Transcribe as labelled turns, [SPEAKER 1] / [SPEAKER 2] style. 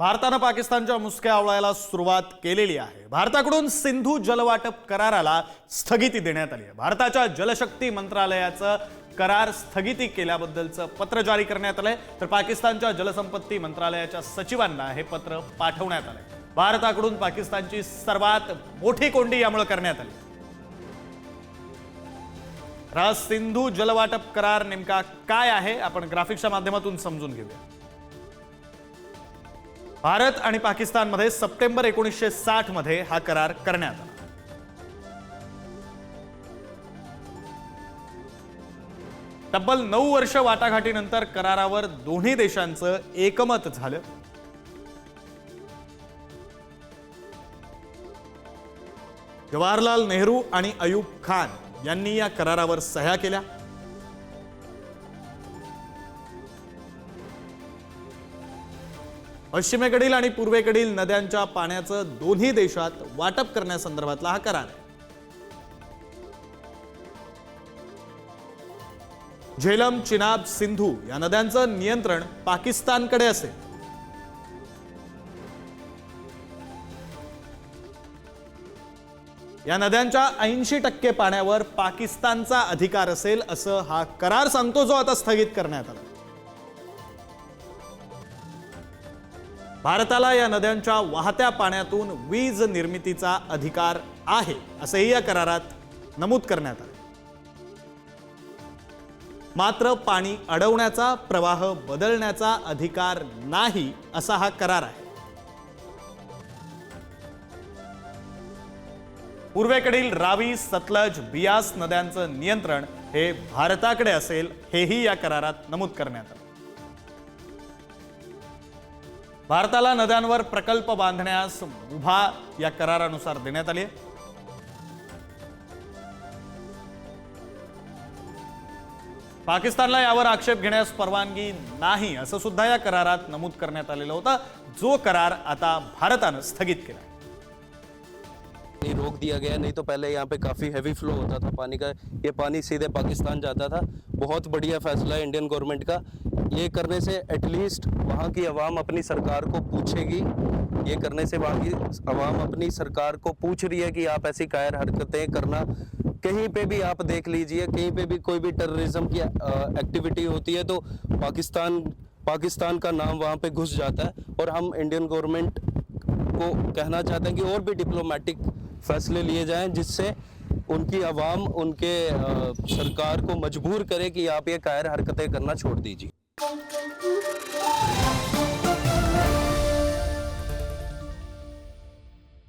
[SPEAKER 1] भारतानं पाकिस्तानच्या मुसक्या आवळायला सुरुवात केलेली आहे. भारताकडून सिंधू जलवाटप कराराला स्थगिती देण्यात आली आहे. भारताच्या जलशक्ती मंत्रालयाचं करार स्थगिती केल्याबद्दलचं पत्र जारी करण्यात आलंय. तर पाकिस्तानच्या जलसंपत्ती मंत्रालयाच्या सचिवांना हे पत्र पाठवण्यात आलंय. भारताकडून पाकिस्तानची सर्वात मोठी कोंडी यामुळे करण्यात आली. राज सिंधू जलवाटप करार नेमका काय आहे? आपण ग्राफिक्सच्या माध्यमातून समजून घेऊया. भारत आणि पाकिस्तानमध्ये सप्टेंबर एकोणीसशे साठमध्ये हा करार करण्यात आला. तब्बल नऊ वर्ष वाटाघाटीनंतर करारावर दोन्ही देशांचं एकमत झालं. जवाहरलाल नेहरू आणि अयूब खान यांनी या करारावर सह्या केल्या. पश्चिमेकडील आणि पूर्वेकडील नद्यांच्या पाण्याचं दोन्ही देशात वाटप करण्यासंदर्भातला हा करार. आहे झेलम चिनाब सिंधू या नद्यांचं नियंत्रण पाकिस्तानकडे असेल या नद्यांच्या ऐंशी टक्के पाण्यावर पाकिस्तानचा अधिकार असेल असं हा करार सांगतो जो आता स्थगित करण्यात आला. भारताला या नद्यांच्या वाहत्या पाण्यातून वीज निर्मितीचा अधिकार आहे असंही या करारात नमूद करण्यात आलं. मात्र पाणी अडवण्याचा प्रवाह बदलण्याचा अधिकार नाही असा हा करार आहे. पूर्वेकडील रावी सतलज बियास नद्यांचं नियंत्रण हे भारताकडे असेल हेही या करारात नमूद करण्यात आलं. भारताला नद्यांवर प्रकल्प बांधण्यास मुभा या करारानुसार देण्यात आली आहे. पाकिस्तानला यावर आक्षेप घेण्यास परवानगी नाही असं सुद्धा या करारात नमूद करण्यात आलेलं होतं. जो करार आता भारतानं स्थगित केला
[SPEAKER 2] नहीं रोक दिया गया, नहीं तो पहले यहाँ पे काफ़ी हैवी फ्लो होता था पानी का। ये पानी सीधे पाकिस्तान जाता था। बहुत बढ़िया फैसला है इंडियन गवर्नमेंट का। ये करने से एटलीस्ट वहाँ की आवाम अपनी सरकार को पूछेगी। ये करने से वहाँ की आवाम अपनी सरकार को पूछ रही है कि आप ऐसी कायर हरकतें करना। कहीं पे भी आप देख लीजिए, कहीं पे भी कोई भी टेररिज्म की एक्टिविटी होती है तो पाकिस्तान पाकिस्तान का नाम वहाँ पे घुस जाता है। और हम इंडियन गवर्नमेंट को कहना चाहते हैं कि और भी डिप्लोमेटिक फैसले लिए जाएं जिससे उनकी आवाम उनके सरकार को मजबूर करे कि आप ये कायर हरकतें करना छोड़ दीजिए।